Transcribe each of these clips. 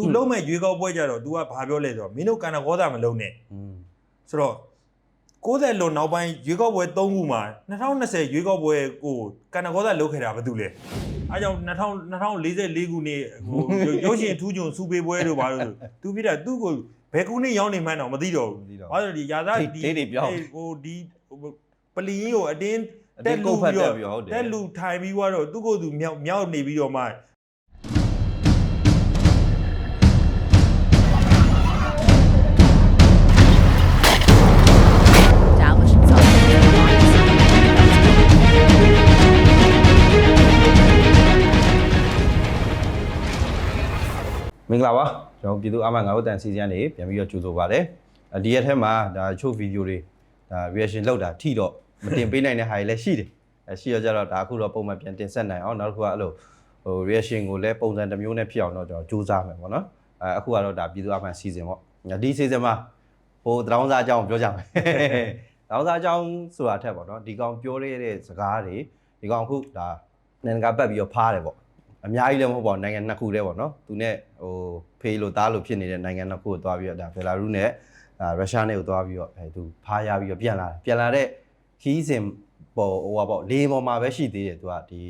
သူလုံးမဲ့ရွေးကောက်ပွဲကြတော့ तू ကဘာပြောလဲဆိုတော့မင်းတို့ကန္နဂေါသမလုံးနဲ့ဆိုတော့60လွန်နောက်ပိုင်းရွေးကောက်ပွဲ၃ခုမှာ2020ရွေးကောက်ပွဲကိုကန္နဂေါသလုပ်ခဲ့တာဘာတူလဲအဲကြောင့်2044ခုနှစ်ဟိုရုပ်ရှင်ထူးချွန်စူပေပွဲတို့ဘာလို့သူပြတာသူ့ကိုဘယ်ခုနှစ်ရောက်နေမှန်းတော့မသိတော့ဘူးဘာလို့ဒီရာသဒီဟိုဒီပလီရင်ကိုအတင်းတက်လူပြီးတော့တက်လူထိုင်ပြီးတော့သူ့ကိုယ်သူမြောက်မြောက်နေပြီးတော့မှ မင်္ဂလာပါကျွန်တော်ပြည်သူ့အမှန်ငါတို့တန်စီစဉ်နေပြန်ပြီးတော့ကြိုဆိုပါရစေအဒီရက်ထဲမှာဒါချို့ဗီဒီယိုတွေဒါ reaction လောက်တာထိတော့မတင်ပေးနိုင်တဲ့ဟာတွေလည်းရှိတယ်အဲရှိရကြတော့ဒါအခုတော့ပုံမှန်ပြန်တင်ဆက်နိုင်အောင်နောက်တစ်ခုကအဲ့လိုဟို reaction ကိုလည်းပုံစံတစ်မျိုးနဲ့ဖြစ်အောင်တော့ကျွန်တော်စူးစမ်းမယ်ပေါ့နော်အဲအခုကတော့ဒါပြည်သူ့အမှန်စီစဉ်ပေါ့ဒီ season မှာဟိုတရောင်းစားအကြောင်းပြောကြမယ်တရောင်းစားအကြောင်းဆိုတာထက်ပေါ့နော်ဒီကောင်ပြောရတဲ့စကားတွေဒီကောင်အခုဒါနိုင်ငံကပတ်ပြီးတော့ဖားတယ်ပေါ့ အများကြီးလည်းမဟုတ်ပါဘူးနိုင်ငံနှစ်ခုတည်းပေါ့နော်သူနဲ့ဟိုဖေးလို့သားလို့ဖြစ်နေတဲ့နိုင်ငံနှစ်ခုကိုသွားပြီးတော့ဒါဘယ်လာရုနဲ့အာရုရှားနဲ့ကိုသွားပြီးတော့အဲသူဖားရပြီးတော့ပြန်လာတယ်ပြန်လာတဲ့ခီးစဉ်ပေါ်ဟိုပါပေါ့လေပေါ်မှာပဲရှိသေးတယ်သူကဒီ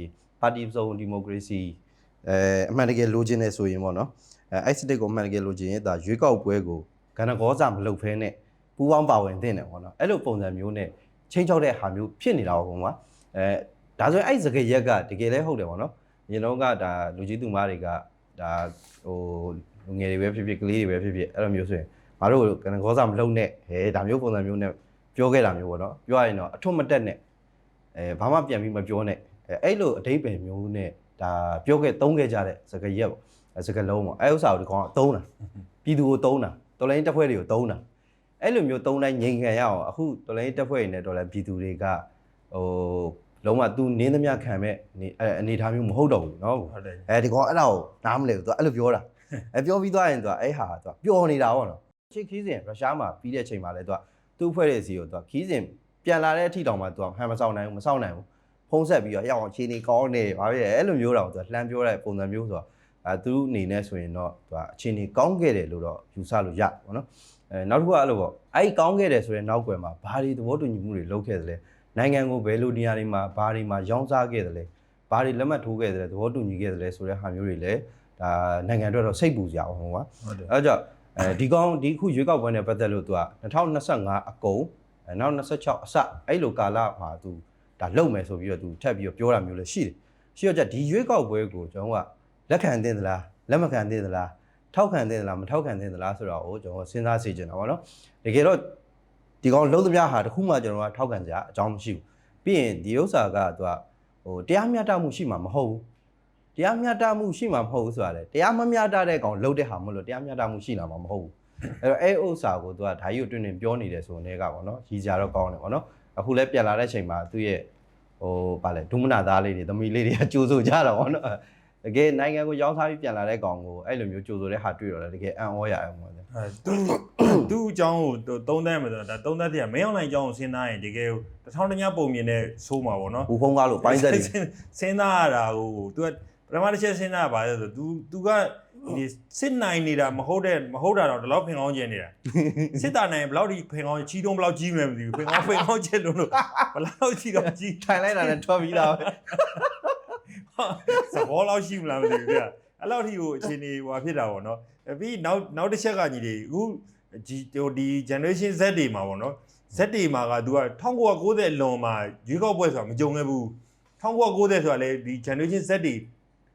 ပါတီစုံဒီမိုကရေစီအဲအမှန်တကယ်လိုချင်နေဆိုရင်ပေါ့နော်အဲအဲ့စတစ်ကိုအမှန်တကယ်လိုချင်ရင်ဒါရွေးကောက်ပွဲကိုကဏ္ဍကောစာမလုပ်ဖဲနဲ့ပူးပေါင်းပါဝင်သင့်တယ်ပေါ့နော်အဲ့လိုပုံစံမျိုးနဲ့ချင်းချောက်တဲ့ဟာမျိုးဖြစ်နေတာပေါ့ကွာအဲဒါဆိုရင်အဲ့စကရက်ကတကယ်လဲဟုတ်တယ်ပေါ့နော် ညီတော့ကဒါလူကြီးသူမတွေကဒါဟိုလူငယ်တွေပဲဖြစ်ဖြစ်ကလေးတွေပဲဖြစ်ဖြစ်အဲ့လိုမျိုးဆိုရင်မတို့ကနကောစာမလုံးနဲ့ဟဲဒါမျိုးပုံစံမျိုးနဲ့ပြောခဲ့တာမျိုးပေါ့နော်ပြောရရင်တော့အထွတ်မတက်နဲ့အဲဘာမှပြန်ပြီးမပြောနဲ့အဲအဲ့လိုအတိတ်ပဲမျိုးနဲ့ဒါပြောခဲ့သုံးခဲ့ကြတဲ့စကားရက်ပေါ့အဲစကားလုံးပေါ့အဲ့ဥစ္စာကိုဒီကောင်ကသုံးတာပြည်သူကိုသုံးတာတော်လိုင်းတက်ဖွဲ့တွေကိုသုံးတာအဲ့လိုမျိုးသုံးတိုင်းငြိမ်ခံရအောင်အခုတော်လိုင်းတက်ဖွဲ့တွေနဲ့တော်လိုင်းပြည်သူတွေကဟို လုံးဝသူနင်းသမျှခံမဲ့အနေအဲအနေထားမျိုးမဟုတ်တော့ဘူးเนาะ ဟုတ်တယ် အဲဒီကောင်အဲ့ဒါကိုနားမလဲဘူးသူကအဲ့လိုပြောတာအဲပြောပြီးသွားရင်သူကအဲ့ဟာသူကပျော်နေတာပေါ့နော်ချစ်ခီးစဉ်ရုရှားမှာပြီးတဲ့အချိန်မှာလဲသူကသူ့ဖွဲ့တဲ့စီကိုသူကခီးစဉ်ပြန်လာတဲ့အထိတောင်မှသူကဟန်မဆောင်နိုင်ဘူးမဆောင်နိုင်ဘူးဖုံးဆက်ပြီးတော့ရောက်အောင်ခြေနေကောင်းနေပါပြီအဲ့လိုမျိုးတော့သူကလှမ်းပြောတဲ့ပုံစံမျိုးဆိုတော့အဲသူအနေနဲ့ဆိုရင်တော့သူကအခြေအနေကောင်းခဲ့တယ်လို့တော့ယူဆလို့ရပါတော့အဲနောက်တစ်ခုကအဲ့လိုပေါ့အဲ့ဒီကောင်းခဲ့တယ်ဆိုရင်နောက်ွယ်မှာဘာတွေသဘောတူညီမှုတွေလုပ်ခဲ့တယ်လဲ နိုင်ငံကိုဘယ်လိုနေရာတွေမှာဘာတွေမှာရောင်းစားခဲ့တယ်လဲဘာတွေလက်မှတ်ထိုးခဲ့တယ်လဲသဘောတူညီခဲ့တယ်လဲဆိုတဲ့ဟာမျိုးတွေလည်းဒါနိုင်ငံအတွက်တော့စိတ်ပူကြအောင်ဟုတ်ကွာဟုတ်တယ်အဲဒါကြောင့်အဲဒီကောင်ဒီခုရွေးကောက်ပွဲနဲ့ပတ်သက်လို့သူက2025အကုန်အဲနောက်26အစအဲ့လိုကာလမှာသူဒါလုံမယ်ဆိုပြီးတော့သူထပ်ပြီးတော့ပြောတာမျိုးလည်းရှိတယ်ရှိတော့ကြဒီရွေးကောက်ပွဲကိုကျွန်တော်ကလက်ခံသင့်သလားလက်မခံသင့်သလားထောက်ခံသင့်သလားမထောက်ခံသင့်သလားဆိုတော့ကိုကျွန်တော်စဉ်းစားစေချင်တာပေါ့နော်တကယ်တော့ ဒီကောင်လုံးသမျှဟာတခုမှကျွန်တော်ကထောက်ခံကြအကြောင်းမရှိဘူးပြီးရင်ဒီဥစ္စာကသူကဟိုတရားမျှတမှုရှိမှာမဟုတ်ဘူးတရားမျှတမှုရှိမှာမဟုတ်ဘူးဆိုတာလေတရားမမျှတတဲ့ကောင်လှုပ်တဲ့ဟာမဟုတ်လို့တရားမျှတမှုရှိလာမှာမဟုတ်ဘူးအဲ့တော့အဲ့ဥစ္စာကိုသူကဓာကြီးကိုတွင်တွင်ပြောနေတယ်ဆိုတဲ့ကပေါ့နော်ရည်ကြတော့ကောင်းတယ်ပေါ့နော်အခုလည်းပြန်လာတဲ့ချိန်မှာသူ့ရဲ့ဟိုဗာလဲဒုမနာသားလေးတွေသမီးလေးတွေကကြိုးဆိုကြတော့ပေါ့နော် တကယ်နိုင်ငံကိုရောင်းစားပြီးပြန်လာတဲ့ကောင်ကိုအဲ့လိုမျိုးကြိုးဆိုတဲ့ဟာတွေ့တော့လေတကယ်အံ့ဩရအောင်ပေါ့လေ အဲသူသူ့အကြောင်းကိုသုံးသပ်မယ်ဆိုတော့ဒါသုံးသပ်တဲ့မင်းအောင်လိုင်အကြောင်းကိုစဉ်းစားရင်တကယ်တထောင်တ냐ပုံမြင်တဲ့ဆိုးမှာပေါ့နော် ဘူဖုံးကားလို့ပိုင်းဆက်တွေ စဉ်းစားရတာကို तू ကပထမတစ်ချက်စဉ်းစားရပါလဲဆို तू तू ကဒီစစ်နိုင်နေတာမဟုတ်တဲ့မဟုတ်တာတော့ဒီလောက်ဖင်ကောင်းကျင်နေတာစစ်တာနိုင်ဘယ်လောက်ဒီဖင်ကောင်းချီတုံးဘယ်လောက်ကြီးမလဲမသိဘူးဖင်ကောင်းဖင်ကောင်းကျင်လို့လို့ဘယ်လောက်ချီတော့ကြီး ထိုင်လိုက်တာနဲ့ထွက်ပြီးသားပဲ သဘောလောက်ရှိမလားမသိဘူးဗျအဲ့လောက်ထိကိုအခြေအနေဟိုဖြစ်တာပေါ့နော်အပြီးနောက်နောက်တစ်ချက်ကညီတွေအခုဒီဟိုဒီ generation Z တွေမှာပေါ့နော် Z တွေမှာက तू က1990လွန်မှာရွေးကောက်ပွဲဆိုတာမကြုံခဲ့ဘူး1990ဆိုတာလေဒီ generation Z တွေ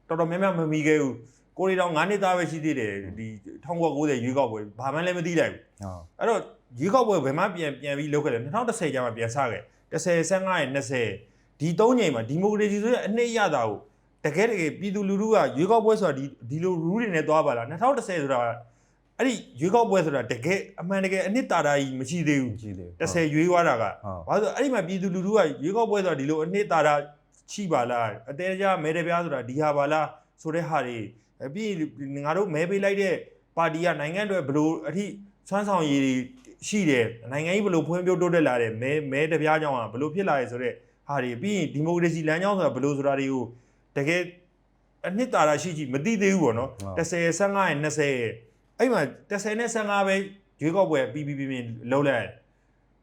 တော်တော်များများမမီခဲ့ဘူးကိုရီတောင်9နှစ်သားပဲရှိသေးတယ်ဒီ1990ရွေးကောက်ပွဲဘာမှလည်းမသိလိုက်ဘူးဟုတ်အဲ့တော့ရွေးကောက်ပွဲဘယ်မှပြန်ပြန်ပြီးလုပ်ခဲ့လဲ2010ကျမှပြန်စခဲ့10 15ရဲ့20ဒီ၃ချိန်မှာဒီမိုကရေစီဆိုတဲ့အနှစ်ရတာကို တကယ်တကယ်ပြည်သူလူထုကရွေးကောက်ပွဲဆိုတာဒီဒီလို rule တွေနဲ့သွားပါလား2010ဆိုတာအဲ့ဒီရွေးကောက်ပွဲဆိုတာတကယ်အမှန်တကယ်အနှစ်တာတာကြီးမရှိသေးဘူးကြည့်တယ်10ရွေးသွားတာကဟုတ်ဘာလို့လဲဆိုတော့အဲ့ဒီမှာပြည်သူလူထုကရွေးကောက်ပွဲဆိုတာဒီလိုအနှစ်တာတာရှိပါလားအတဲကြမဲတပြားဆိုတာဒီဟာပါလားဆိုတဲ့ဟာတွေအပြီးငါတို့မဲပေးလိုက်တဲ့ပါတီကနိုင်ငံအတွက်ဘလို့အထိဆွမ်းဆောင်ရည်တွေရှိတယ်နိုင်ငံကြီးဘလို့ဖွံ့ဖြိုးတိုးတက်လာတယ်မဲမဲတပြားကြောင့်ကဘလို့ဖြစ်လာရဲဆိုတော့ဟာတွေပြီးရင်ဒီမိုကရေစီလမ်းကြောင်းဆိုတာဘလို့ဆိုတာတွေကို တကယ်အနှစ်သာရရှိကြည့်မသိသေးဘူးပေါ့နော်ဟုတ်30 15ရဲ့20ရဲ့အဲ့မှာ30နဲ့15ပဲရွေးကောက်ပွဲပြီးပြီးပြီးပြီးလုံးလိုက်ရတယ်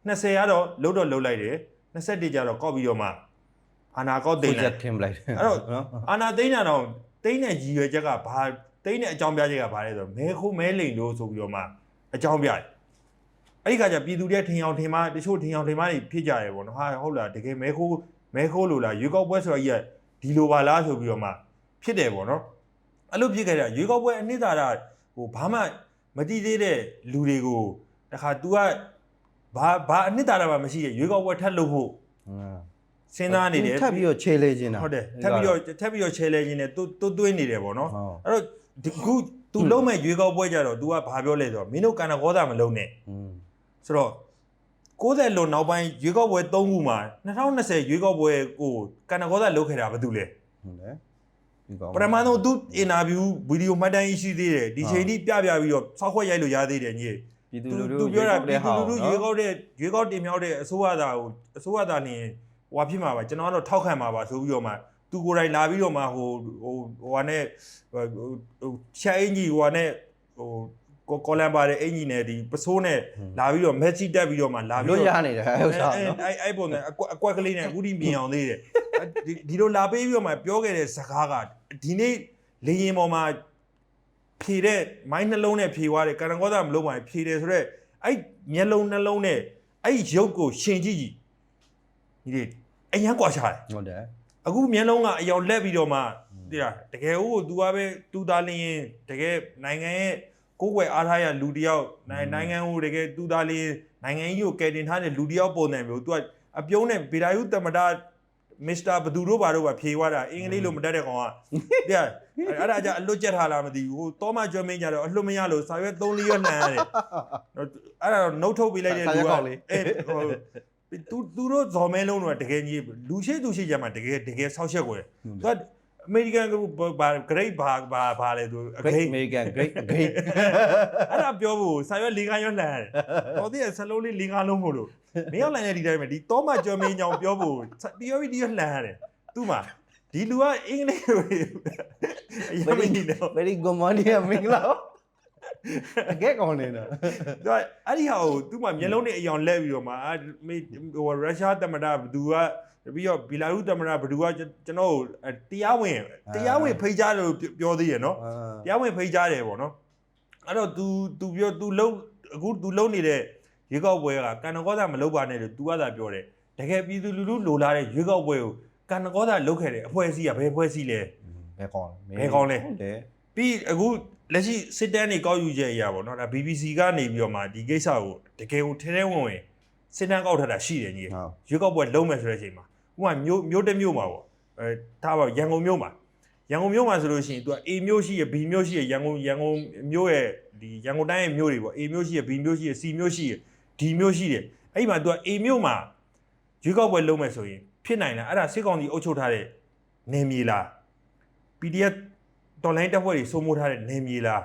20ကတော့လုံးတော့လုံးလိုက်တယ်21ကျတော့ကောက်ပြီးတော့မှအာနာကောက်သိသိမ်းချလိုက်က်ထင်ပလိုက်တယ်အဲ့တော့နော်အာနာသိန်းတာတော့သိန်းတဲ့ရည်ရွယ်ချက်ကဘာသိန်းတဲ့အကြောင်းပြချက်ကဘာလဲဆိုတော့မဲခိုးမဲလိန်လို့ဆိုပြီးတော့မှအကြောင်းပြတယ်အဲ့ဒီခါကျပြည်သူတွေထင်အောင်ထင်မှာတချို့ထင်အောင်ထင်မှာတွေဖြစ်ကြရပေါ့နော်ဟာဟုတ်လားတကယ်မဲခိုးမဲခိုးလို့လားရွေးကောက်ပွဲဆိုတာကြီးက ဒီလိုပါလားဆိုပြီးတော့မှဖြစ်တယ်ပေါ့နော်အဲ့လိုဖြစ်ခဲ့တာရွေးကောက်ပွဲအနှစ်သာရဟိုဘာမှမတိသေးတဲ့လူတွေကိုတခါ तू ကဘာဘာအနှစ်သာရမှမရှိရဲ့ရွေးကောက်ပွဲထပ်လုပ်ဖို့စဉ်းစားနေတယ် ထပ်ပြီးတော့ခြေလေခြင်းတာ ဟုတ်တယ်ထပ်ပြီးတော့ထပ်ပြီးတော့ချဲလဲခြင်းနဲ့တူတူသွင်းနေတယ်ပေါ့နော် ဟုတ် အဲ့တော့ဒီခု तू လုံးမဲ့ရွေးကောက်ပွဲကြတော့ तू ကဘာပြောလဲဆိုတော့မင်းတို့ကန္နကောသာမလုံးနဲ့ อืม ဆိုတော့ 60လွန်နောက်ပိုင်းရွေးကောက်ပွဲ3ခုမှာ2020ရွေးကောက်ပွဲကိုကန္နကောသာလုပ်ခဲ့တာဘာတူလဲဟုတ်တယ်ဒီကောင်ပထမဆုံး तू အင်တာဗျူးဗီဒီယိုမှတ်တမ်းရှိသေးတယ်ဒီချိန်ထိပြပြပြီးတော့စောက်ခွက်ရိုက်လို့ရသေးတယ်ညီပြည်သူသူလူထုသူပြောတာပြည်ဟာသူလူထုရွေးကောက်တဲ့ရွေးကောက်တင်မြှောက်တဲ့အစိုးရသားကိုအစိုးရသားနေဟိုဟာဖြစ်မှာပါကျွန်တော်ကတော့ထောက်ခံမှာပါဆိုပြီးတော့မှသူကိုယ်တိုင်လာပြီးတော့မှဟိုဟိုဟိုဟာနဲ့ဟိုဟိုရှာအင်ကြီးဟိုဟာနဲ့ဟို ကိုကောလန်ပါတဲ့အင်ကြီးနဲ့ဒီပစိုးနဲ့လာပြီးတော့မက်ဆီတက်ပြီးတော့မှလာပြီးလွတ်တော့ရနေတယ်ဟုတ်သားနော်အဲ့အဲ့ပုံနဲ့အကွက်အကွက်ကလေးနဲ့အခုဒီမြင်အောင်သေးတယ်ဒီဒီလိုလာပေးပြီးတော့မှပြောခဲ့တဲ့စကားကဒီနေ့လေရင်ပေါ်မှာဖြေတဲ့မိုင်းနှလုံးနဲ့ဖြေသွားတယ်ကရန်ကောသာမလုံးပါနဲ့ဖြေတယ်ဆိုတော့အဲ့မျက်လုံးနှလုံးနဲ့အဲ့ရုပ်ကိုရှင်ကြည့်ကြည့်ဒီလေအရန်ကွာရှာတယ်ဟုတ်တယ်အခုမျက်လုံးကအယောင်လက်ပြီးတော့မှတိရတကယ်ဟုတ်ကို तू ကပဲတူသားလင်းရင်တကယ်နိုင်ငံရဲ့ ကိုယ်ွယ်အားထားရလူတစ်ယောက်နိုင်နိုင်ငံကိုတကယ်တူသားလင်းနိုင်ငံကြီးကိုကယ်တင်ထားတဲ့လူတစ်ယောက်ပုံစံမျိုး तू ကအပြုံးနဲ့ဗေဒာယုတမတာမစ္စတာဘသူတို့ဘာတို့ပါဖြေသွားတာအင်္ဂလိပ်လိုမတတ်တဲ့ကောင်ကတိရအဲ့ဒါကြအလွတ်ကျက်ထားလားမသိဘူးဟိုတောမကျွမ်းမင်းကြတော့အလွတ်မရလို့စာရွက်3-4ရွက်လှန်ရတယ်အဲ့ဒါတော့နှုတ်ထုတ်ပေးလိုက်တဲ့လူကအဲဟိုသူသူတို့ဇော်မဲလုံးတော့တကယ်ကြီးလူရှိသူရှိကြမှာတကယ်တကယ်ဆောက်ချက်ကိုသူက အမေရိကန်ကဘာ great ဘာဘာဘာလဲသူအ great ဂိမ်း american great great အဲ့ဒါပြောဖို့စာရွက်လေးကားရွက်လှန်ရတယ်တော်တည်းဆလုံးလေးလေးကားလုံးမို့လို့မရောက်လိုက်တဲ့ဒီတိုင်းပဲဒီတောမကျော်မင်းကြောင်ပြောဖို့တီယောပြီးတီယောလှန်ရတယ်သူ့မှာဒီလူကအင်္ဂလိပ်လိုအရင်မင်းနေတော့ very good morning မင်္ဂလာအကဲကောင်းနေတော့သူကအဲ့ဒီဟာကိုသူ့မှာမျက်လုံးနဲ့အယောင်လဲပြီးတော့မှအာမေဟိုရုရှားတမတာဘသူက ပြီးတော့ဘီလာရုတမတာဘသူကကျွန်တော်တရားဝင်တရားဝင်ဖိတ်ကြားလို့ပြောသေးရနော်တရားဝင်ဖိတ်ကြားတယ်ပေါ့နော်အဲ့တော့ तू तू ပြော तू လုံးအခု तू လုံးနေတဲ့ရွေးကောက်ပွဲကကန္နကောသာမလုပ်ပါနဲ့လို့ तू ကသာပြောတယ်တကယ်ပြည်သူလူထုလိုလားတဲ့ရွေးကောက်ပွဲကိုကန္နကောသာလုပ်ခဲ့တဲ့အဖွဲ့အစည်းကဘယ်အဖွဲ့အစည်းလဲ ဘယ်ကောင်း ဘယ်ကောင်းလဲ ဟုတ်တယ် ပြီးအခုလက်ရှိစစ်တမ်းတွေကောက်ယူချက်အရာပေါ့နော်ဒါ BBC ကနေပြီးတော့မှဒီကိစ္စကိုတကယ်ကိုထဲထဲဝင်ဝင်စစ်တမ်းကောက်ထတာရှိတယ်ကြီး ဟုတ် ရွေးကောက်ပွဲလုံးမယ်ဆိုတဲ့အချိန်မှာ ဥပမာမြို့မြို့တစ်မြို့မှာပေါ့အဲထားပါရန်ကုန်မြို့မှာရန်ကုန်မြို့မှာဆိုလို့ရှိရင် तू က A မြို့ရှိရ B မြို့ရှိရရန်ကုန်ရန်ကုန်မြို့ရဲ့ဒီရန်ကုန်တိုင်းရဲ့မြို့တွေပေါ့ A မြို့ရှိရ B မြို့ရှိရ C မြို့ရှိရ D မြို့ရှိတယ်အဲ့ဒီမှာ तू က A မြို့မှာရွေးကောက်ပွဲလုံးမယ်ဆိုရင်ဖြစ်နိုင်လားအဲ့ဒါစစ်ကောင်စီအုပ်ချုပ်ထားတဲ့နယ်မြေလား PDF တော်လိုင်းတပ်ဖွဲ့တွေစိုးမိုးထားတဲ့နယ်မြေလား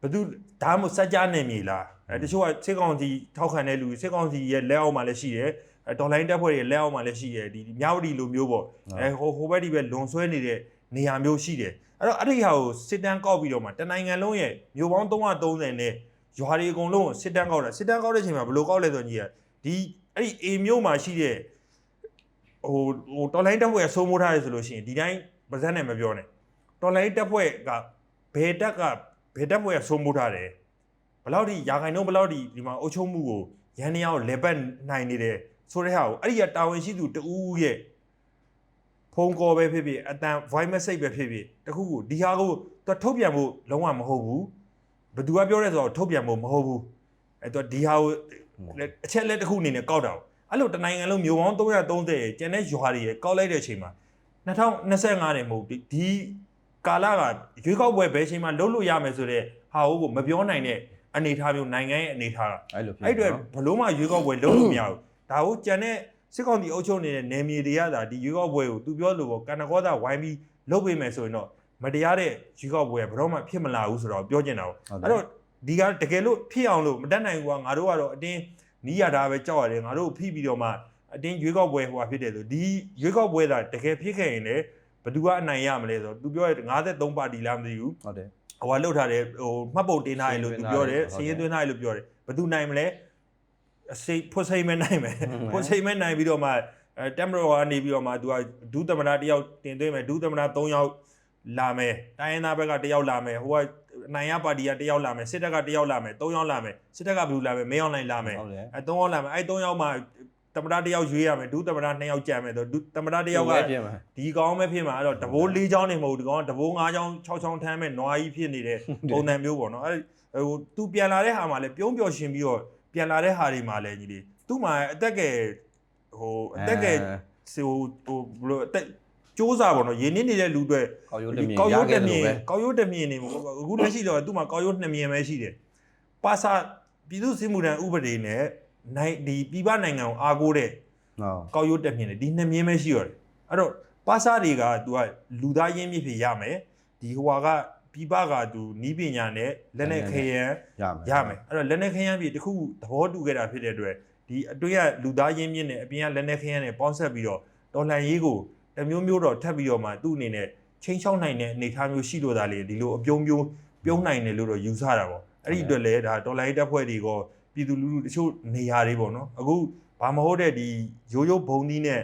ဘယ်သူဒါမှမဟုတ်စัจ जा နယ်မြေလားအဲတချို့ကစစ်ကောင်စီထောက်ခံတဲ့လူစစ်ကောင်စီရဲ့လက်အောက်မှာလည်းရှိတယ် အဲတော်လိုင်းတပ်ဖွဲ့တွေရဲ့လက်အောက်မှာလည်းရှိတယ်ဒီဒီမြောက်ဒီလိုမျိုးပေါ့အဲဟိုဟိုဘက်ဒီဘက်လွန်ဆွဲနေတဲ့နေရာမျိုးရှိတယ်အဲ့တော့အဲ့ဒီဟာကိုစစ်တမ်းကောက်ပြီးတော့မှတနိုင်ငံလုံးရဲ့မြို့ပေါင်း330နဲ့ရွာတွေအကုန်လုံးကိုစစ်တမ်းကောက်တာစစ်တမ်းကောက်တဲ့အချိန်မှာဘယ်လိုကောက်လဲဆိုရင်ကြီးကဒီအဲ့ဒီ A မြို့မှာရှိတဲ့ဟိုဟိုတော်လိုင်းတပ်ဖွဲ့ကစိုးမိုးထားတယ်ဆိုလို့ရှိရင်ဒီတိုင်းပါဇက်နဲ့မပြောနဲ့တော်လိုင်းတပ်ဖွဲ့ကဘယ်တက်ကဘယ်တပ်ဖွဲ့ကစိုးမိုးထားတယ်ဘယ်လောက်ထိရာခိုင်နှုန်းဘယ်လောက်ထိဒီမှာအုပ်ချုပ်မှုကိုရန်နေအောင်လေပတ်နိုင်နေတယ် ဆိုတဲ့ဟာကိုအဲ့ဒီကတာဝန်ရှိသူတဦးရဲ့ဖုန်းကောပဲဖြစ်ဖြစ်အတန် voice message ပဲဖြစ်ဖြစ်တခုခုဒီဟာကိုသူထုတ်ပြန်ဖို့လုံးဝမဟုတ်ဘူးဘယ်သူကပြောရဲဆိုတော့ထုတ်ပြန်ဖို့မဟုတ်ဘူးအဲ့တော့ဒီဟာကိုအချက်လက်တစ်ခုအနေနဲ့ကောက်တာအဲ့လိုတနိုင်ငံလုံးမျိုးပေါင်း330ရဲ့ကျန်တဲ့ရွာတွေရဲ့ကောက်လိုက်တဲ့အချိန်မှာ2025နဲ့မဟုတ်ဒီကာလကရွေးကောက်ပွဲဘယ်ချိန်မှလုပ်လို့ရမယ်ဆိုတော့ဟာဟုတ်ကိုမပြောနိုင်တဲ့အနေအထားမျိုးနိုင်ငံရဲ့အနေအထားကအဲ့လိုဖြစ်အဲ့အတွေဘလို့မှရွေးကောက်ပွဲလုပ်လို့မရဘူး ဒါကိုကြံတဲ့စစ်ကောင်စီအုပ်ချုပ်နေတဲ့နယ်မြေတွေကသာဒီရွေးကောက်ပွဲကိုသူပြောလို့ပေါ့ကန္နကောသာဝိုင်းပြီးလုပ်ပေးမယ်ဆိုရင်တော့မတရားတဲ့ရွေးကောက်ပွဲကဘယ်တော့မှဖြစ်မလာဘူးဆိုတော့ပြောချင်တာပေါ့အဲ့တော့ဒီကတကယ်လို့ဖြစ်အောင်လို့မတတ်နိုင်ဘူးကငါတို့ကတော့အတင်းနီးရတာပဲကြောက်ရတယ်ငါတို့ဖိပြီးတော့မှအတင်းရွေးကောက်ပွဲဟိုဟာဖြစ်တယ်ဆိုဒီရွေးကောက်ပွဲသာတကယ်ဖြစ်ခဲ့ရင်လည်းဘယ်သူကအနိုင်ရမလဲဆိုတော့ तू ပြောရဲ53ပါတီလားမသိဘူးဟုတ်တယ်ဟိုကလှုပ်ထားတယ်ဟိုမှတ်ပုံတင်ထားတယ်လို့စီး तू ရင်သွင်းပြောတယ်ထားတယ်စီးရင်သွင်းထားတယ်လို့ပြောတယ်ဘယ်သူနိုင်မလဲ အစိတ်ဖွတ်စိတ်မဲနိုင်မယ်ဟုတ်ဖွတ်စိတ်မဲနိုင်ပြီးတော့မှအဲတက်မတော်ကနေပြီးတော့မှ तू ကဒုသမနာတစ်ယောက်တင်သွင်းမယ်ဒုသမနာ3ယောက်လာမယ်တိုင်းရင်းသားဘက်ကတစ်ယောက်လာမယ်ဟိုကအနိုင်ရပါတီကတစ်ယောက်လာမယ်စစ်တပ်ကတစ်ယောက်လာမယ်3ယောက်လာမယ်စစ်တပ်ကဘယ်လူလာမယ်မင်းအောင်နိုင်လာမယ်ဟုတ်တယ်အဲ3ယောက်လာမယ်အဲ3ယောက်မှသမနာတစ်ယောက်ရွေးရမယ်ဒုသမနာ2ယောက်ကြံမယ်ဆိုဒုသမနာတစ်ယောက်ကပြင်မှာဒီကောင်းပဲဖြစ်မှာအဲ့တော့တဘိုး၄ချောင်းနေမဟုတ်ဘူးဒီကောင်ကတဘိုး၅ချောင်း၆ချောင်းထမ်းမဲ့နွားကြီးဖြစ်နေတဲ့ပုံစံမျိုးပေါ့နော်အဲ့ဟိုသူပြန်လာတဲ့ဟာမှာလည်းပြုံးပျော်ရှင်ပြီးတော့ ပြန်လာတဲ့ဟာတွေမှာလည်းညီလေးသူ့မှာအသက်ကယ်ဟိုအသက်ကယ်ဟိုဟိုဘယ်လိုအသက်စ조사ပေါ့နော်ရင်းနှီးနေတဲ့လူတွေ ကောက်ရိုးတမြင် ကောက်ရိုး ရ တ ခဲ့ မြ လို့ င် ပဲ ကောက်ရိုးတမြင်နေပေါ့အခုလက်ရှိတော့သူ့မှာကောက်ရိုး2မြင်ပဲရှိတယ်ပါစာပြည်သူ့စစ်မှုထမ်းဥပဒေနဲ့နိုင်ဒီပြည်ပနိုင်ငံကိုအားကိုးတဲ့ ဟုတ် ကောက်ရိုးတက်မြင်တယ်ဒီနှစ်မြင်ပဲရှိရတယ်အဲ့တော့ပါစာတွေက तू ကလူသားရင်းမြစ်ဖြစ်ရမယ်ဒီဟိုဟာက ပြပက तू နီးပညာနဲ့လက်နဲ့ခရမ်းရမယ်ရမယ်အဲ့တော့လက်နဲ့ခရမ်းပြည်တစ်ခုသဘောတူခဲ့တာဖြစ်တဲ့အတွက်ဒီအတွင်းကလူသားရင်းမြစ်နဲ့အပြင်ကလက်နဲ့ခရမ်းနဲ့ပေါင်းဆက်ပြီးတော့တော်လှန်ရေးကိုတစ်မျိုးမျိုးတော့ထပ်ပြီးတော့မှသူ့အနေနဲ့ချင်းချောင်းနိုင်တဲ့အနေအထားမျိုးရှိလို့သာလေဒီလိုအပြုံးပြုံးပြုံးနိုင်တယ်လို့တော့ယူဆတာပေါ့အဲ့ဒီအတွက်လည်းဒါတော်လှန်ရေးတပ်ဖွဲ့တွေကပြည်သူလူထုတချို့နေရာတွေပေါ့နော်အခုဘာမဟုတ်တဲ့ဒီရိုးရိုးဘုံသီးနဲ့အဲ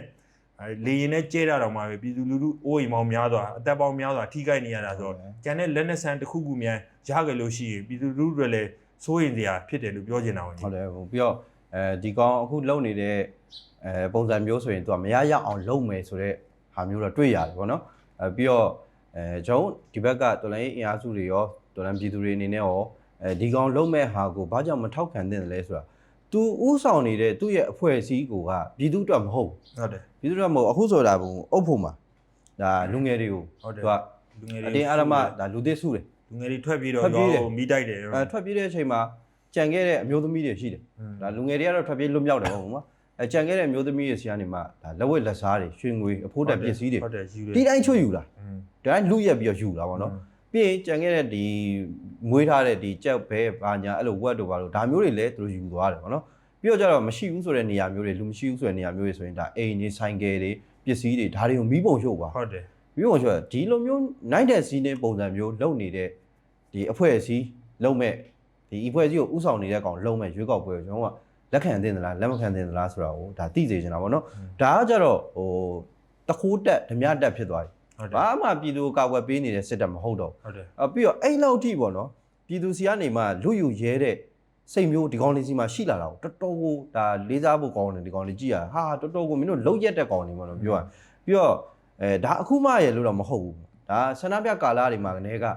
လေရင်နဲ့ကျဲတာတော့မှပဲပြည်သူလူထုအိုးအိမ်မောင်များစွာအသက်ပေါင်းများစွာထိခိုက်နေရတာဆိုတော့ကျန်တဲ့လက်နက်ဆန်တစ်ခုခုများရခဲ့လို့ရှိရင်ပြည်သူလူထုတွေလည်းစိုးရင်စရာဖြစ်တယ်လို့ပြောချင်တာပါညီဟုတ်တယ်ဟိုပြီးတော့အဲဒီကောင်အခုလုံနေတဲ့အဲပုံစံမျိုးဆိုရင်သူကမရရအောင်လုပ်မယ်ဆိုတော့ဟာမျိုးတော့တွေ့ရတယ်ဗောနော်အဲပြီးတော့အဲကျွန်တော်ဒီဘက်ကတော်လိုင်းအင်အားစုတွေရောတော်လိုင်းပြည်သူတွေအနေနဲ့ရောအဲဒီကောင်လုံမဲ့ဟာကိုဘာကြောင့်မထောက်ခံတဲ့လဲဆိုတာ သူဥဆောင်နေတဲ့သူ့ရဲ့အဖွဲ့အစည်းကိုကပြည်သူ့အတွက်မဟုတ်ဘူးဟုတ်တယ်ပြည်သူ့အတွက်မဟုတ်အခုဆိုတာဘုံအုပ်ဖို့မှာဒါလူငယ်တွေကိုဟုတ်တယ်သူကလူငယ်အတွေတင်းအာရမဒါလူသစ်စုတယ်လူငယ်တွေထွက်ပြီးတော့ထွက်ပြေးတယ်ဟိုမိတိုက်တယ်အဲထွက်ပြေးတဲ့အချိန်မှာကြံခဲ့တဲ့အမျိုးသမီးတွေရှိတယ်ဒါလူငယ်တွေကတော့ထွက်ပြေးလွတ်မြောက်တယ်ဟုတ်မှာအဲကြံခဲ့တဲ့မျိုးသမီးတွေဆီကနေမှဒါလက်ဝက်လက်စားတွေရွှေငွေအဖိုးတက်ပစ္စည်းတွေဟုတ်တယ်ယူတယ်ဒီတိုင်းချွတ်ယူလာอืมဒီတိုင်းလူရက်ပြီးတော့ယူလာပါတော့ ပြီးရင်ကြံခဲ့တဲ့ဒီမွေးထားတဲ့ဒီကြက်ဘဲဘာညာအဲ့လိုဝက်တို့ဘာလို့ဒါမျိုးတွေလည်းသူတို့ယူသွားတယ်ဗောနော်ပြီးတော့ကျတော့မရှိဘူးဆိုတဲ့နေရာမျိုးတွေလူမရှိဘူးဆိုတဲ့နေရာမျိုးတွေဆိုရင်ဒါအိမ်တွေဆိုင်ကယ်တွေပစ္စည်းတွေဒါတွေကိုမီးပုံရှို့ပါဟုတ်တယ်မီးပုံရှို့ဒီလိုမျိုးနိုင်တဲ့စီးနေပုံစံမျိုးလုပ်နေတဲ့ဒီအဖွဲ့အစည်းလုံးမဲ့ဒီအဖွဲ့အစည်းကိုဥဆောင်နေတဲ့ကောင်လုံးမဲ့ရွေးကောက်ပွဲကိုကျွန်တော်ကလက်ခံတင်သလားလက်မခံတင်သလားဆိုတာကိုဒါသိစေချင်တာပေါ့နော်ဒါကကြတော့ဟိုတခိုးတက်ဓမြတက်ဖြစ်သွားပြီဟုတ်တယ် ဘာမှပြည်သူကိုကာကွယ်ပေးနေတဲ့စစ်တပ်မဟုတ်တော့ဟုတ်တယ်ဘူးအပြီးတော့အဲ့လောက်ထိပေါ့နော်ပြည်သူစီကနေမှလူယူရဲတဲ့စိတ်မျိုးဒီကောင်လေးစီမှာရှိလာတာကိုတော်တော်ကိုဒါလေးစားဖို့ကောင်းတယ်ဒီကောင်လေးကြည့်ရဟာတော်တော်ကိုမင်းတို့လုံးရက်တဲ့ကောင်လေးပေါ့နော်ပြောရပြီးတော့အဲဒါအခုမှရလို့တော့မဟုတ်ဘူးဒါဆန္ဒပြကာလာတွေမှာကနေကဒါ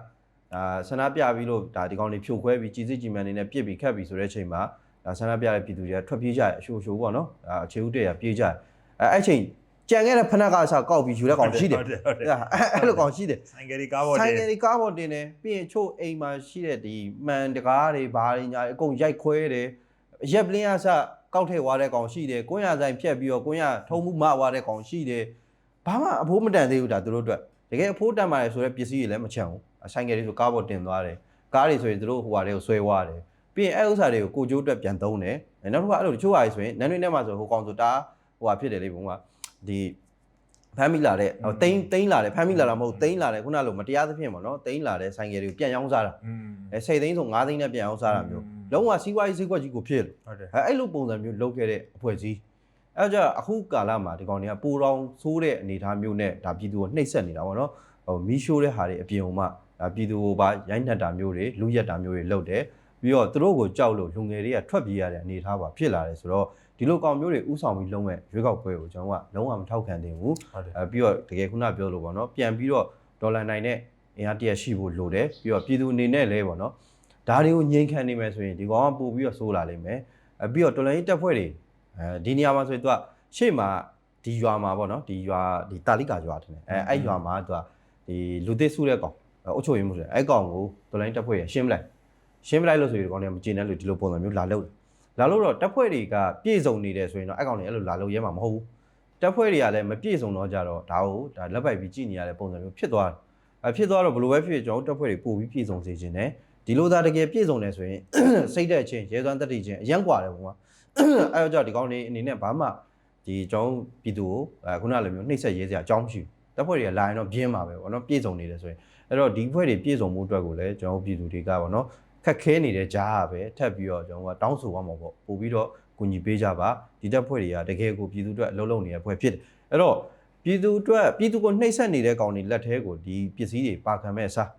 ဆန္ဒပြပြီးလို့ဒါဒီကောင်လေးဖြိုခွဲပြီးကြီးစစ်ကြီးမှန်နေနဲ့ပြစ်ပြီးခတ်ပြီးဆိုတဲ့အချိန်မှာဒါဆန္ဒပြတဲ့ပြည်သူတွေကထွက်ပြေးကြတယ်အရှိုးရှိုးပေါ့နော်ဒါအခြေဥတည့်ရပြေးကြတယ်အဲအဲ့ချိန် ကြံခဲ့တဲ့ဖနက်ကစားကောက်ပြီးယူတဲ့ကောင်ရှိတယ်ဟုတ်တယ်ဟုတ်တယ်အဲ့အဲ့လိုကောင်ရှိတယ်ဆိုင်ကယ်တွေကားပေါ်တဆိုင်ယ်ကယ်တွေကားပေါ်တင်တယ်ပြီးရင်ချို့အိမ်မှာရှိတဲ့ဒီမှန်တကားတွေဘာတွေညာတွေအကုန်ရိုက်ခွဲတယ်ရက်ပလင်းအစကောက်ထည့်သွားတဲ့ကောင်ရှိတယ်ကွန်းရဆိုင်ဖြတ်ပြီးတော့ကွန်းရထုံမှုမသွားတဲ့ကောင်ရှိတယ်ဘာမှအဖိုးမတန်သေးဘူးဒါသူတို့အတွက်တကယ်အဖိုးတန်ပါတယ်ဆိုတော့ပစ္စည်းတွေလည်းမချမ်းဘူးဆိုင်ကယ်တွေဆိုကားပေါ်တင်သွားတယ်ကားတွေဆိုရင်သူတို့ဟိုဟာတွေကိုဆွဲသွားတယ်ပြီးရင်အဲ့ဥစ္စာတွေကိုကိုကျိုးအတွက်ပြန်သုံးတယ်အဲနောက်တစ်ခါအဲ့လိုတချို့ဟာတွေဆိုရင်နန်းတွင်းထဲမှာဆိုဟိုကောင်ဆိုတာဟိုဟာဖြစ်တယ်လေဘုံက ဒီဖမ်းမိလာတဲ့တိမ့်တိမ့်လာတယ်ဖမ်းမိလာတာမဟုတ်တိမ့်လာတယ်ခုနလိုမတရားသဖြင့်ပေါ့နော်တိမ့်လာတဲ့ဆိုင်ငယ်တွေကိုပြန်ရောင်းစားတာအဲစိတ်သိန်းဆို9သိန်းနဲ့ပြန်ရောင်းစားတာမျိုးလုံးဝစီးပွားရေးဈေးကွက်ကြီးကိုဖြစ်လို့အဲအဲ့လိုပုံစံမျိုးလုပ်ခဲ့တဲ့အဖွဲ့ကြီးအဲကြအခုကာလမှာဒီကောင်တွေကပိုတောင်ဆိုးတဲ့အနေအထားမျိုးနဲ့ဒါပြည်သူကိုနှိပ်စက်နေတာပေါ့နော်ဟိုမီးရှိုးတဲ့ဟာတွေအပြင်ဟိုမှဒါပြည်သူကိုပါရိုင်းနှက်တာမျိုးတွေလူရက်တာမျိုးတွေလုပ်တယ် ပြီးတော့သူတို့ကိုကြောက်လို့လူငယ်တွေကထွက်ပြေးရတဲ့အနေအထားပါဖြစ်လာတယ်ဆိုတော့ဒီလိုကောင်မျိုးတွေဥဆောင်ပြီးလုံးမဲ့ရွေးကောက်ပွဲကိုကျွန်တော်ကလုံးဝမထောက်ခံသင့်ဘူးဟုတ်တယ်အဲပြီးတော့တကယ်ခုနပြောလို့ပေါ့နော်ပြန်ပြီးတော့ဒေါ်လာနိုင်နဲ့အင်အားတရရှိဖို့လိုတယ်ပြီးတော့ပြည်သူအနေနဲ့လည်းပေါ့နော်ဒါတွေကိုငြိမ်ခံနေမယ်ဆိုရင်ဒီကောင်ကပို့ပြီးတော့ဆိုးလာလိမ့်မယ်အဲပြီးတော့တော်လိုင်းတက်ဖွဲ့တွေအဲဒီနေရာမှာဆိုရင်သူကရှေ့မှာဒီရွာမှာပေါ့နော်ဒီရွာဒီတာလိကာရွာထင်တယ်အဲအဲ့ရွာမှာသူကဒီလူသစ်စုတဲ့ကောင်အုတ်ချိုရင်မှုဆိုအဲ့ကောင်ကိုတော်လိုင်းတက်ဖွဲ့ရရှင်းပလိုက် ရှင်းပြလိုက်လို့ဆိုရင်ဒီကောင်တွေကမကျေနပ်လို့ဒီလိုပုံစံမျိုးလာလို့လာလို့တော့တပ်ဖွဲ့တွေကပြည့်စုံနေတယ်ဆိုရင်တော့အဲ့ကောင်တွေအဲ့လိုလာလို့ရဲမှာမဟုတ်ဘူးတပ်ဖွဲ့တွေကလည်းမပြည့်စုံတော့ကြတော့ဒါကိုဒါလက်ပိုက်ပြီးကြည်နေရတဲ့ပုံစံမျိုးဖြစ်သွားတယ်အဖြစ်သွားတော့ဘလိုပဲဖြစ်ဖြစ်ကျွန်တော်တပ်ဖွဲ့တွေပို့ပြီးပြည့်စုံစေခြင်းနဲ့ဒီလိုသာတကယ်ပြည့်စုံတယ်ဆိုရင်စိတ်တက်ချင်းရဲစွမ်းတတိချင်းအရန်ကွာတယ်ပုံမှာအဲ့တော့ကြောင့်ဒီကောင်တွေအနေနဲ့ဘာမှဒီကျွန်တော်ပြည်သူကိုအခုနလိုမျိုးနှိပ်စက်ရေးစရာအကြောင်းမရှိဘူးတပ်ဖွဲ့တွေကလာရင်တော့ပြင်းမှာပဲပေါ့နော်ပြည့်စုံနေတယ်ဆိုရင်အဲ့တော့ဒီဖွဲ့တွေပြည့်စုံမှုအတွက်ကိုလည်းကျွန်တော်ပြည်သူတွေကပေါ့နော် ခက်ခဲနေတဲ့ကြားကပဲထပ်ပြီးတော့ကျွန်တော်ကတောင်းဆိုရမှာပေါ့ပို့ပြီးတော့ကူညီပေးကြပါဒီတပ်ဖွဲ့တွေကတကယ်ကိုပြည်သူအတွက်အလုံးလုံးနေတဲ့ဖွဲ့ဖြစ်တယ်အဲ့တော့ပြည်သူအတွက်ပြည်သူကိုနှိပ်စက်နေတဲ့ကောင်တွေလက်ထဲကိုဒီပစ္စည်းတွေပါခံမဲ့အစား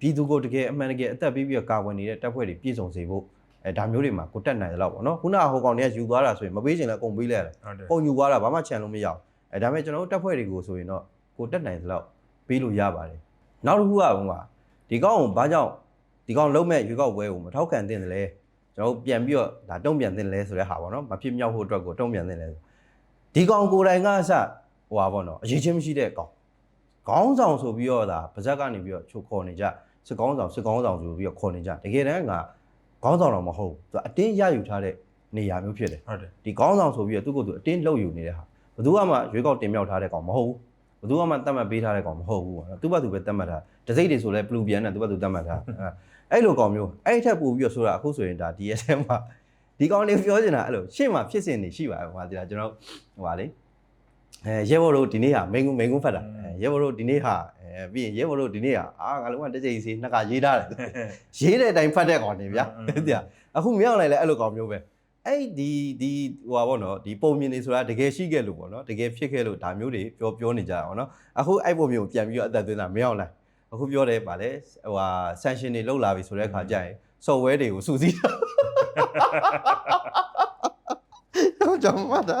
ပြည်သူကိုတကယ်အမှန်တကယ်အသက်ပေးပြီးတော့ကာဝယ်နေတဲ့တပ်ဖွဲ့တွေပြည့်စုံစေဖို့အဲဒါမျိုးတွေမှာကိုတက်နိုင်တယ်လို့ပေါ့နော်ခုနကဟိုကောင်တွေကယူသွားတာဆိုရင်မပေးချင်လည်းအကုန်ပေးလိုက်ရတယ်ဟုတ်တယ်ပုံယူသွားတာဘာမှချန်လို့မရအောင်အဲဒါပေမဲ့ကျွန်တော်တို့တက်ဖွဲ့တွေကိုဆိုရင်တော့ကိုတက်နိုင်သလောက်ပေးလို့ရပါတယ်နောက်တစ်ခုကဘုံကဒီကောင်ကိုဘာကြောင့် ဒီကောင်လုံးမဲ့ရွေးကောက်ပွဲကိုမထောက်ခံတင်တယ်လဲကျွန်တော်တို့ပြန်ပြီးတော့ဒါတုံ့ပြန်တင်တယ်လဲဆိုတဲ့ဟာပေါ့နော်မဖြစ်မြောက်ဖို့အတွက်ကိုတုံ့ပြန်တင်တယ်ဒီကောင်ကိုယ်တိုင်ကအစဟိုပါပေါ့နော်အရေးချင်းမရှိတဲ့ကောင်ခေါင်းဆောင်ဆိုပြီးတော့ဒါပါဇက်ကနေပြီးတော့ချုပ်ခေါ်နေကြစစ်ကောင်းဆောင်စစ်ကောင်းဆောင်ဆိုပြီးတော့ခေါ်နေကြတကယ်တမ်းကခေါင်းဆောင်တော့မဟုတ်ဘူးသူအတင်းရယူထားတဲ့နေရာမျိုးဖြစ်တယ်ဟုတ်တယ်ဒီကောင်းဆောင်ဆိုပြီးတော့သူ့ကိုယ်သူအတင်းလှုပ်ယူနေတဲ့ဟာဘယ်သူမှရွေးကောက်တင်မြှောက်ထားတဲ့ကောင်မဟုတ်ဘူးဘယ်သူမှတတ်မှတ်ပေးထားတဲ့ကောင်မဟုတ်ဘူးပေါ့နော်သူ့ဘက်သူပဲတတ်မှတ်တာတစိမ့်တွေဆိုလဲပလူပြန်တယ်သူ့ဘက်သူတတ်မှတ်တာ အဲအဲ့လိုကောင်မျိုးအဲ့ထက်ပို့ပြီးတော့ဆိုတာအခုဆိုရင်ဒါ DSM မှာဒီကောင်လေးပြောချင်တာအဲ့လိုရှေ့မှာဖြစ်စဉ်တွေရှိပါတယ်ဟိုမှာဒီလားကျွန်တော်ဟိုပါလေအဲရဲဘော်တို့ဒီနေ့ဟာမိန်ကုန်းမိန်ကုန်းဖတ်တာအဲရဲဘော်တို့ဒီနေ့ဟာအဲပြီးရင်ရဲဘော်တို့ဒီနေ့ဟာအာငါလုံးဝတစ်ချိန်စီနှစ်ခါရေးထားတယ်ရေးတဲ့အတိုင်းဖတ်တဲ့ကောင်နေဗျာတဲ့အခုမြောက်လိုက်လဲအဲ့လိုကောင်မျိုးပဲအဲ့ဒီဒီဟိုပါဗောနော်ဒီပုံမြင်နေဆိုတာတကယ်ရှိခဲ့လို့ဗောနော်တကယ်ဖြစ်ခဲ့လို့ဒါမျိုးတွေပြောပြောနေကြတာဗောနော်အခုအဲ့ပုံမျိုးကိုပြန်ပြီးတော့အသက်သွင်းတာမရောက်နိုင် အခုပြောတယ်ဗာလေဟိုဟာ sanction တွေလောက်လာပြီဆိုတဲ့အခါကျရင် software တွေကိုစူးစီးတာတော့ကြောင်မတာ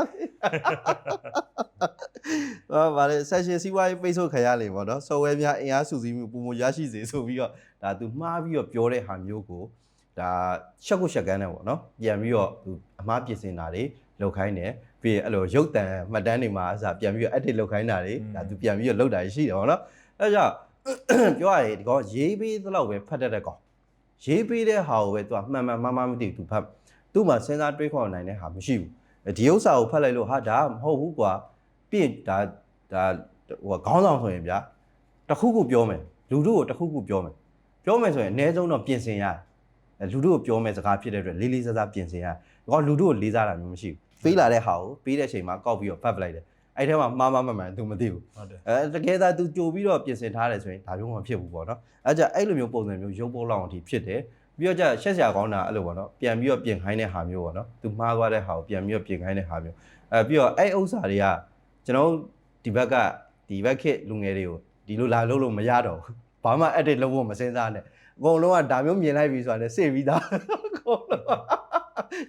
ဟာဗာလေ sanction စီးပွားရေးပိတ်ဆို့ခံရလေဗောနော် software များအင်အားစူးစီးမှုပုံမရရှိစေဆိုပြီးတော့ဒါသူမှားပြီးတော့ပြောတဲ့ဟာမျိုးကိုဒါရှက်ကိုရှက်ကန်းတယ်ပေါ့နော်ပြန်ပြီးတော့သူအမားပြင်ဆင်တာတွေလောက်ခိုင်းတယ်ပြီးရင်အဲ့လိုရုပ်တံမှတ်တမ်းတွေမှာအစားပြန်ပြီးတော့ edit လောက်ခိုင်းတာတွေဒါသူပြန်ပြီးတော့လောက်တာရှိတယ်ပေါ့နော်အဲ့ကြောင့် ပြောရရင်ဒီကောင်ရေးပေးသလောက်ပဲဖတ်တတ်တဲ့ကောင်ရေးပေးတဲ့ဟာကိုပဲသူကမှန်မှန်မှားမှားမသိဘူးသူဖတ်သူ့မှာစဉ်းစားတွေးခေါ်နိုင်တဲ့ဟာမရှိဘူးဒီဥစ္စာကိုဖတ်လိုက်လို့ဟာဒါမဟုတ်ဘူးကွာပြီးရင်ဒါဒါဟိုခေါင်းဆောင်ဆိုရင်ဗျာတစ်ခုခုပြောမယ်လူတို့ကိုတစ်ခုခုပြောမယ်ပြောမယ်ဆိုရင်အနည်းဆုံးတော့ပြင်ဆင်ရတယ်အဲလူတို့ကိုပြောမဲ့စကားဖြစ်တဲ့အတွက်လေးလေးစားစားပြင်ဆင်ရ။ကောလူတို့ကိုလေးစားတာမျိုးမရှိဘူး။ပေးလာတဲ့ဟာကိုပေးတဲ့အချိန်မှာကောက်ပြီးတော့ဖတ်ပလိုက်တယ်။ အဲ့ထဲမှာမှားမှားမှန်မှန် तू မသိဘူး ဟုတ်တယ် ။အဲတကယ်သာ तू ကြိုပြီးတော့ပြင်ဆင်ထားတယ်ဆိုရင်ဒါမျိုးမဖြစ်ဘူးပေါ့နော်။အဲကြအဲ့လိုမျိုးပုံစံမျိုးရုပ်ပုတ်လောက်အောင်ထိဖြစ်တယ်။ပြီးတော့ကြရှက်စရာကောင်းတာအဲ့လိုပေါ့နော်။ပြန်ပြီးတော့ပြင်ခိုင်းတဲ့ဟာမျိုးပေါ့နော်။ तू မှားသွားတဲ့ဟာကိုပြန်ပြီးတော့ပြင်ခိုင်းတဲ့ဟာမျိုး။အဲပြီးတော့အဲ့ဥစ္စာတွေကကျွန်တော်ဒီဘက်ကဒီဘက်ခေတ်လူငယ်တွေကိုဒီလိုလာလုပ်လို့မရတော့ဘူး။ဘာမှ edit လုပ်ဖို့မစင်စားနဲ့။အကုန်လုံးကဒါမျိုးမြင်လိုက်ပြီဆိုတာနဲ့စေပြီးသားအကုန်လုံး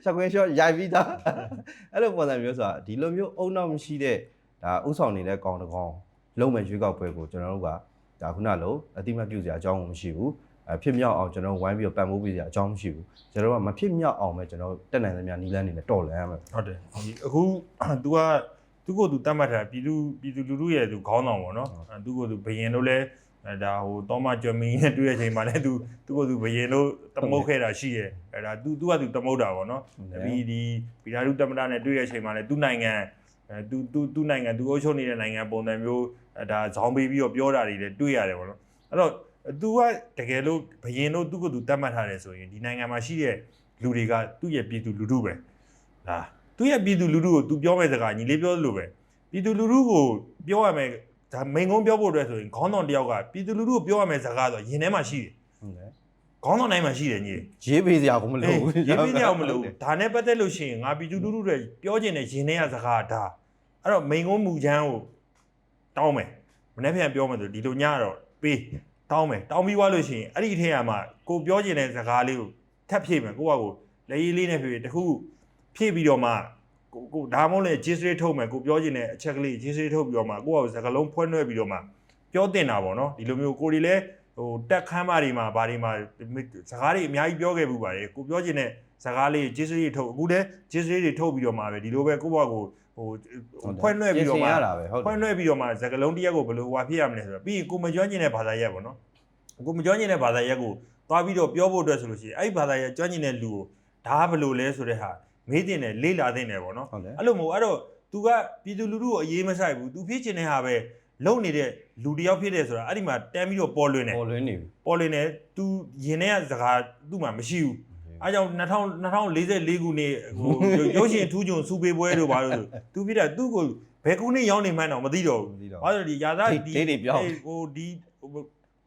ချက်ခွင်းရှော့ရိုက်ပြီးသားအဲ့လိုပုံစံမျိုးဆိုတာဒီလိုမျိုးအုံနောက်မရှိတဲ့ ဒါဥဆောင်နေတဲ့ကောင်တစ်ကောင်လုံးမဲ့ရွေးကောက်ပွဲကိုကျွန်တော်တို့ကဒါခုနလိုအတိမတ်ပြုစရာအကြောင်းမရှိဘူးအဖြစ်မြောက်အောင်ကျွန်တော်ဝိုင်းပြီးတော့ပံ့ပိုးပေးစရာအကြောင်းမရှိဘူးကျွန်တော်တို့ကမဖြစ်မြောက်အောင်ပဲကျွန်တော်တက်နိုင်သမျှနီလန်းနေနဲ့တော်လန်ရမယ် ဟုတ်တယ်ဒီအခု तू ကသူ့ကိုသူတတ်မှတ်တာပြည်သူပြည်သူလူထုရဲ့သူခေါင်းဆောင်ပေါ့နော်အဲသူ့ကိုသူဘယင်တို့လဲအဲဒါဟိုတောမကျော်မင်းနဲ့တွေ့တဲ့အချိန်မှာလဲသူသူ့ကိုသူဘယင်တို့တမုတ်ခဲ့တာရှိရဲ့အဲဒါ तू तू ကသူတမုတ်တာပေါ့နော်ပြီးဒီပြည်သာလူတမတာနဲ့တွေ့တဲ့အချိန်မှာလဲသူ့နိုင်ငံ အဲသူသူသူနိုင်ငံသူအုပ်ချုပ်နေတဲ့နိုင်ငံပုံစံမျိုးဒါဇောင်းပေးပြီးတော့ပြောတာတွေလည်းတွေ့ရတယ်ပေါ့နော်အဲ့တော့ तू ကတကယ်လို့ဘယင်တို့သူ့ကိုသူတတ်မှတ်ထားတယ်ဆိုရင်ဒီနိုင်ငံမှာရှိတဲ့လူတွေကသူ့ရဲ့ပြည်သူလူထုပဲဒါသူ့ရဲ့ပြည်သူလူထုကို तू ပြောမဲ့စကားညီလေးပြောလို့ပဲပြည်သူလူထုကိုပြောရမယ်ဒါမိန်ကုန်းပြောဖို့အတွက်ဆိုရင်ခေါင်းဆောင်တယောက်ကပြည်သူလူထုကိုပြောရမယ်စကားဆိုရင်ရင်ထဲမှာရှိတယ်ဟုတ်တယ် ခေါင်းဆောင်တိုင်းမှာရှိတယ်ညီရေးပေးစရာကိုမလိုဘူးရေးပေးကြအောင်မလို့ဒါနဲ့ပတ်သက်လို့ရှိရင်ငါပြည်သူလူထုတွေပြောချင်တဲ့ရင်ထဲကစကားဒါအဲ့တော့မိန်ကုန်းမူချမ်းကိုတောင်းမယ်မနေ့ပြန်ပြောမယ်ဆိုဒီလိုညတော့ပေးတောင်းမယ်တောင်းပြီးသွားလို့ရှိရင်အဲ့ဒီအထက်ကမှကိုပြောချင်တဲ့စကားလေးကိုထပ်ဖြည့်မယ်ကိုကကိုလက်ရေးလေးနဲ့ဖြည့်တခုဖြည့်ပြီးတော့မှကိုကိုဒါမှမဟုတ်လေ register ထုတ်မယ်ကိုပြောချင်တဲ့အချက်ကလေး register ထုတ်ပြီးတော့မှကိုကစကားလုံးဖွင့်နှဲပြီးတော့မှပြောတင်တာပေါ့နော်ဒီလိုမျိုးကိုဒီလဲ ဟိုတက်ခမ်းမတွေမှာဘာတွေမှာစကားတွေအများကြီးပြောခဲ့မှုပါတယ်ကိုပြောချင်တဲ့စကားလေး register တွေထုတ်အခုလဲ register တွေထုတ်ပြီးတော့မှပဲဒီလိုပဲကိုကကိုဟိုဖွင့်နှဲပြီးတော့မှရတာပဲဟုတ်တယ်ဖွင့်နှဲပြီးတော့မှစကလုံးတစ်ရက်ကိုဘယ်လိုဟွာဖြစ်ရမလဲဆိုတော့ပြီးရင်ကိုမကျွမ်းကျင်တဲ့ဘာသာရပ်ပေါ့နော်ကိုမကျွမ်းကျင်တဲ့ဘာသာရပ်ကိုသွားပြီးတော့ပြောဖို့အတွက်ဆိုလို့ရှိရင်အဲ့ဒီဘာသာရပ်ကျွမ်းကျင်တဲ့လူကိုဒါကဘယ်လိုလဲဆိုတဲ့ဟာမေးတင်တယ်လေးလာတင်တယ်ပေါ့နော်ဟုတ်တယ်အဲ့လိုမဟုတ်အဲ့တော့ तू ကပြည်သူလူထုကိုအရေးမဆိုင်ဘူး तू ဖြစ်ချင်တဲ့ဟာပဲ လုံနေတဲ့လူတစ်ယောက်ဖြစ်တယ်ဆိုတာအဲ့ဒီမှာတန်းပြီးတော့ပေါ်လွင်တယ်ပေါ်လွင်နေပြီပေါ်လွင်တယ် तू ရင်ထဲကစကားသူ့မှာမရှိဘူးအားကြောင့်2000 2044ခုနှစ်ဟိုရုပ်ရှင်ထူးချွန်စူပေပွဲတို့ဘာလို့လဲသူပြတာသူ့ကိုဘဘယ်ခုနှစ်ရောက်နေမှန်းတော့မသိတော့မသိဘူးတော့ဘာလို့လဲဒီရာသဒီဒိတ်တွေပြောင်းဟိုဒီ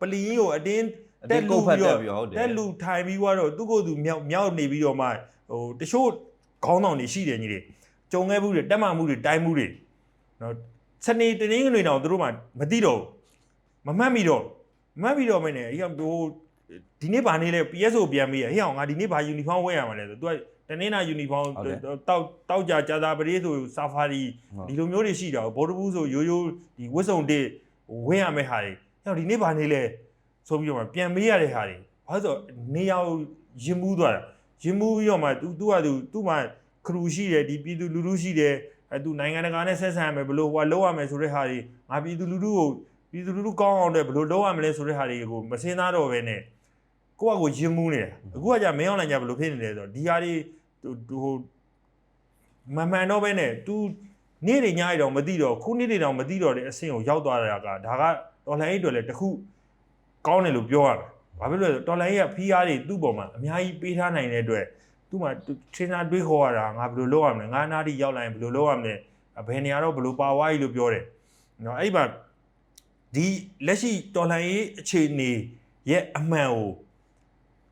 ပလီကြီးကိုအတင်းအတင်းကုတ်ဖတ်တက်ပြီးတော့ဟုတ်တယ်တက်လူထိုင်ပြီးတော့သူ့ကိုယ်သူမြောက်မြောက်နေပြီးတော့မှဟိုတချို့ခေါင်းဆောင်တွေရှိတယ်ညီတွေကြုံခဲ့မှုတွေတက်မှမှုတွေတိုင်းမှုတွေနော် စနေတနင်္ဂနွေတောင်သူတို့မှမသိတော့ဘူးမမှတ်မိတော့မမှတ်မိတော့မင်းနဲ့အေးဟိုဒီနေ့ဗာနေလဲ PSO ပြန်ပြီးရဟေ့အောင်ငါဒီနေ့ဗာယူနီဖောင်းဝတ်ရမှာလဲဆိုသူကတနင်္လာယူနီဖောင်း ဟုတ်တယ် တောက်တောက်ကြကြာသာပရိဆိုဆာဖာရီ ဟုတ် ဒီလိုမျိုးတွေရှိတာဘော်ဒဘူးဆိုရိုးရိုးဒီဝတ်စုံတစ်ဝင်းရမယ့်ဟာတွေဟေ့အောင်ဒီနေ့ဗာနေလဲဆိုပြီးတော့မှပြန်မေးရတဲ့ဟာတွေဘာလို့ဆိုတော့နေရာကိုရင်မှုသွားတာရင်မှုပြီးတော့မှ तू तू က तू သူ့မှာခရူရှိတယ်ဒီပြည်သူလူထုရှိတယ် အဲ तू နိုင်ငံတကာနဲ့ဆက်ဆံရမယ်ဘယ်လိုဟိုကလောက်ရမယ်ဆိုတဲ့ဟာတွေငါပြည်သူလူထုကိုပြည်သူလူထုကောင်းအောင်တဲ့ဘယ်လိုလုပ်ရမလဲဆိုတဲ့ဟာတွေကိုမစင်သားတော့ပဲနဲ့ကိုယ့်အကိုရင်မှုနေတာအခုကじゃမင်းအောင်နိုင်ကြဘယ်လိုဖြစ်နေလဲဆိုတော့ဒီဟာတွေဟိုမမှန်တော့ပဲနဲ့ तू နေ့တွေညတွေတော့မသိတော့ခုနေ့တွေတော့မသိတော့တဲ့အဆင့်ကိုရောက်သွားတာကဒါကတော်လိုင်းအတွက်လည်းတစ်ခုကောင်းတယ်လို့ပြောရမယ်။ဘာဖြစ်လို့လဲဆိုတော့တော်လိုင်းရဲ့ဖီးအားတွေသူ့ပေါ်မှာအများကြီးပေးထားနိုင်တဲ့အတွက် သူ့မှာထင်သာတွေးခေါ်ရတာငါဘယ်လိုလုပ်ရမလဲငါအနာတိရောက်လာရင်ဘယ်လိုလုပ်ရမလဲဘယ်နေရာတော့ဘယ်လိုပါဝါကြီးလို့ပြောတယ်။နော်အဲ့ဒီမှာဒီလက်ရှိတော်လိုင်းရေးအခြေအနေရဲ့အမှန်ကို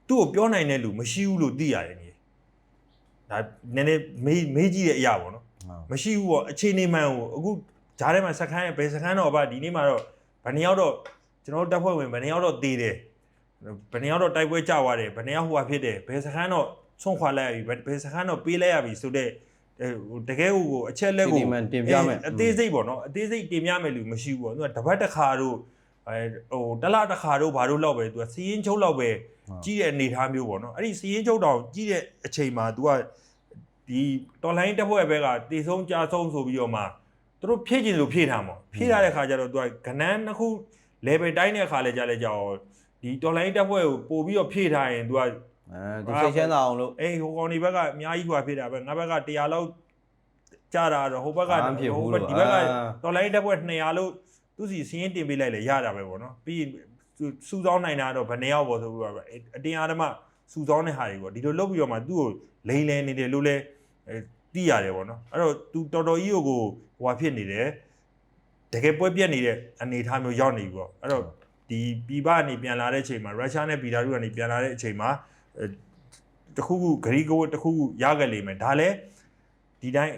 သူ့ကိုပြောနိုင်တဲ့လူမရှိဘူးလို့သိရတယ်ညီ။ဒါနည်းနည်းမေးမေးကြည့်တဲ့အရာပေါ့နော်မရှိဘူးပေါ့အခြေအနေမှန်ကိုအခုဂျားထဲမှာစခန်းရဲ့ဘယ်စခန်းတော့ဗာဒီနေ့မှာတော့ဗနေရောက်တော့ကျွန်တော်တို့တပ်ဖွဲ့ဝင်ဗနေရောက်တော့တေးတယ်ဗနေရောက်တော့တိုက်ပွဲကြသွားတယ်ဗနေရောက်ဟိုဟာဖြစ်တယ်ဘယ်စခန်းတော့ ဆွန့်ခွာလိုက်ရပြီဘယ်စခန်းတော့ပေးလိုက်ရပြီဆိုတော့တကယ်ကိုအချက်လက်ကိုတင်ပြမယ်အသေးစိတ်ပေါ့နော်အသေးစိတ်တင်ပြမယ်လူမရှိဘူးပေါ့သူကတပတ်တစ်ခါတော့ဟိုတလတစ်ခါတော့ဘာလို့လောက်ပဲသူကစီရင်ချုပ်လောက်ပဲကြီးတဲ့အနေထားမျိုးပေါ့နော်အဲ့ဒီစီရင်ချုပ်တောင်ကြီးတဲ့အချိန်မှာသူကဒီတော်လိုင်းတစ်ဖွဲ့ဘက်ကတေဆုံးကြာဆုံးဆိုပြီးတော့မှသူတို့ဖြည့်ကျင်လို့ဖြည့်ထားမှာဖြည့်ထားတဲ့ခါကျတော့သူကကနန်းတစ်ခု level တိုင်းတဲ့ခါလဲကြလဲကြော်ဒီတော်လိုင်းတက်ဖွဲ့ကိုပို့ပြီးတော့ဖြည့်ထားရင်သူက အဲဒီစိတ်ချမ်းသာအောင်လို့အေးဟိုကောင်ဒီဘက်ကအများကြီးဟွာဖြစ်တာပဲငါဘက်က100လောက်ကြတာတော့ဟိုဘက်ကဘာမှဖြစ်ဘူးဟိုဘက်လို့ဒီဘက်ကအာတော်လိုင်းတက်ဖွဲ့200လို့သူစီစီရင်တင်ပေးလိုက်လေရတာပဲပေါ့နော်ပြီးရင်သူစူဆောင်းနိုင်တာတော့ဘယ်နှစ်ယောက်ပေါ့ဆိုပြီးတော့ပဲအတင်းအားဓမ္မစူဆောင်းတဲ့ဟာတွေပေါ့ဒီလိုလုပ်ပြီးတော့မှသူ့ကိုလိန်လဲနေတယ်လို့လဲအဲသိရတယ်ပေါ့နော်အဲ့တော့ तू တော်တော်ကြီးကိုဟွာဖြစ်နေတယ်တကယ်ပွဲပြက်နေတဲ့အနေအထားမျိုးရောက်နေပြီပေါ့အဲ့တော့ဒီပြည်ပကနေပြန်လာတဲ့အချိန်မှာရုရှားနဲ့ဘီလာရုကနေပြန်လာတဲ့အချိန်မှာအဲ တခုခုဂရီကိုတခုခုရခဲ့လိမ့်မယ်ဒါလည်းဒီတိုင်း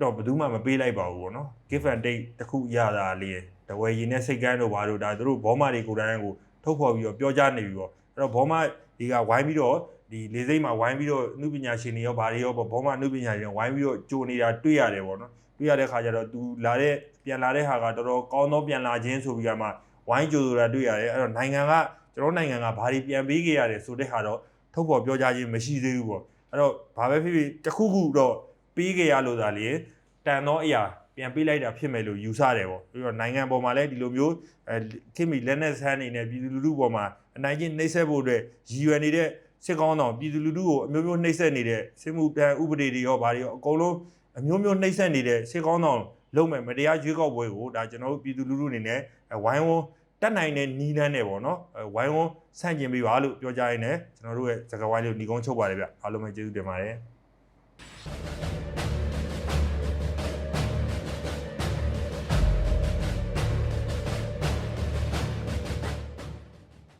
တော့ဘယ်သူမှမပေးလိုက်ပါဘူးပေါ့နော် give and take တခုရတာလေးတဝယ်ရင်နဲ့စိတ်ကန်းတို့ဘာတို့ဒါသူတို့ဘောမတွေကိုယ်တိုင်ကိုထုတ်ဖော်ပြီးတော့ပြောကြနေပြီပေါ့အဲ့တော့ဘောမဒီကဝိုင်းပြီးတော့ဒီလေစိမ့်မှာဝိုင်းပြီးတော့အမှုပညာရှင်တွေရောဘာတွေရောပေါ့ဘောမအမှုပညာရှင်တွေဝိုင်းပြီးတော့ကြိုနေတာတွေ့ရတယ်ပေါ့နော်တွေ့ရတဲ့ခါကျတော့ तू လာတဲ့ပြန်လာတဲ့ဟာကတော်တော်ကောင်းသောပြန်လာခြင်းဆိုပြီးကမှဝိုင်းကြိုဆိုတာတွေ့ရတယ်အဲ့တော့နိုင်ငံကကျွန်တော်နိုင်ငံကဘာတွေပြန်ပေးခဲ့ရတယ်ဆိုတဲ့ဟာတော့ ထုတ်ဖော်ပြောကြခြင်းမရှိသေးဘူးပေါ့အဲ့တော့ဘာပဲဖြစ်ဖြစ်တစ်ခုခုတော့ပေးခဲ့ရလို့သာလေတန်သောအရာပြန်ပေးလိုက်တာဖြစ်မယ်လို့ယူဆတယ်ပေါ့ပြီးတော့နိုင်ငံပေါ်မှာလည်းဒီလိုမျိုးအဲခင်မီလက်နက်ဆန်းနေနဲ့ပြည်သူလူထုပေါ်မှာအနိုင်ကျင့်နှိပ်စက်ဖို့အတွက်ရည်ရွယ်နေတဲ့စစ်ကောင်းဆောင်ပြည်သူလူထုကိုအမျိုးမျိုးနှိပ်စက်နေတဲ့စစ်မှုတန်းဥပဒေတွေရောဘာတွေရောအကုန်လုံးအမျိုးမျိုးနှိပ်စက်နေတဲ့စစ်ကောင်းဆောင်လုံးမဲ့မတရားရွေးကောက်ပွဲကိုဒါကျွန်တော်တို့ပြည်သူလူထုအနေနဲ့ဝိုင်းဝန်း တက်နိုင်တဲ့နီးနှန်းနဲ့ပေါ့နော်ဝိုင်းဝန်းဆန့်ကျင်ပေးပါလို့ပြောကြရင်းနဲ့ကျွန်တော်တို့ရဲ့စကားဝိုင်းလေးကိုညီကုန်းချုပ်ပါတယ်ဗျအားလုံးပဲကျေးဇူးတင်ပါတယ်